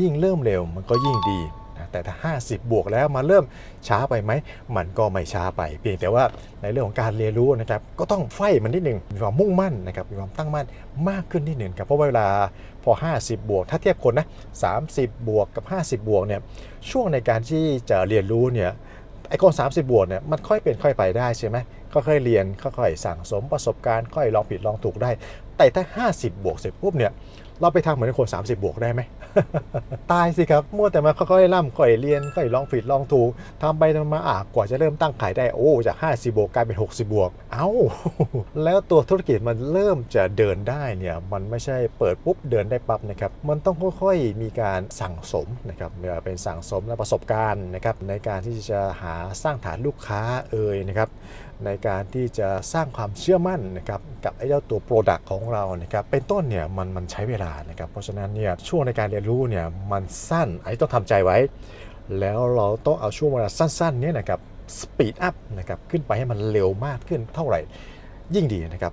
ยิ่งเริ่มเร็วมันก็ยิ่งดีนะแต่ถ้า 50 บวกแล้วมาเริ่มช้าไปไหม มันก็ไม่ช้าไป เพียงแต่ว่าในเรื่องของการเรียนรู้นะครับก็ต้องไฟมันนิดหนึ่งมีความมุ่งมั่นนะครับมีความตั้งมั่นมากขึ้นนิดหนึ่งครับเพราะว่าเวลาพอ 50 บวก ถ้าเทียบคนนะ30 บวกกับ 50 บวกเนี่ยช่วงในการที่จะเรียนรู้เนี่ยไอ้คน30 บวกเนี่ยมันค่อยเป็นค่อยไปได้ใช่ไหมค่อยๆเรียนค่อยๆสั่งสมประสบการณ์ค่อยลองผิดลองถูกได้ แต่ถ้า 50 บวกเสร็จปุ๊บเนี่ย เราไปทำเหมือนคน 30 บวกได้ไหม ตายสิครับมัวแต่มาค่อยๆล่ำค่อยเรียนค่อยลองผิดลองถูกทำไปทำมาอะกว่าจะเริ่มตั้งขายได้โอ้จาก 50 บวกกลายเป็น 60 บวก เอ้า แล้วตัวธุรกิจมันเริ่มจะเดินได้เนี่ยมันไม่ใช่เปิดปุ๊บเดินได้ปั๊บนะครับมันต้องค่อยๆมีการสั่งสมนะครับไม่ว่าเป็นสั่งสมและประสบการณ์นะครับในการที่จะหาสร้างฐานลูกค้าเอ่ยนะครับในการที่จะสร้างความเชื่อมั่นนะครับกับไอ้เจ้าตัว Product ของเรานะครับเป็นต้นเนี่ยมันมันใช้เวลานะครับ เพราะฉะนั้นเนี่ยช่วงในการเรียนรู้เนี่ยมันสั้นอันนี้ต้องทำใจไว้ แล้วเราต้องเอาช่วงเวลาสั้นๆเนี่ยนะครับสปีดอัพนะครับขึ้นไปให้มันเร็วมากขึ้นเท่าไหร่ยิ่งดีนะครับ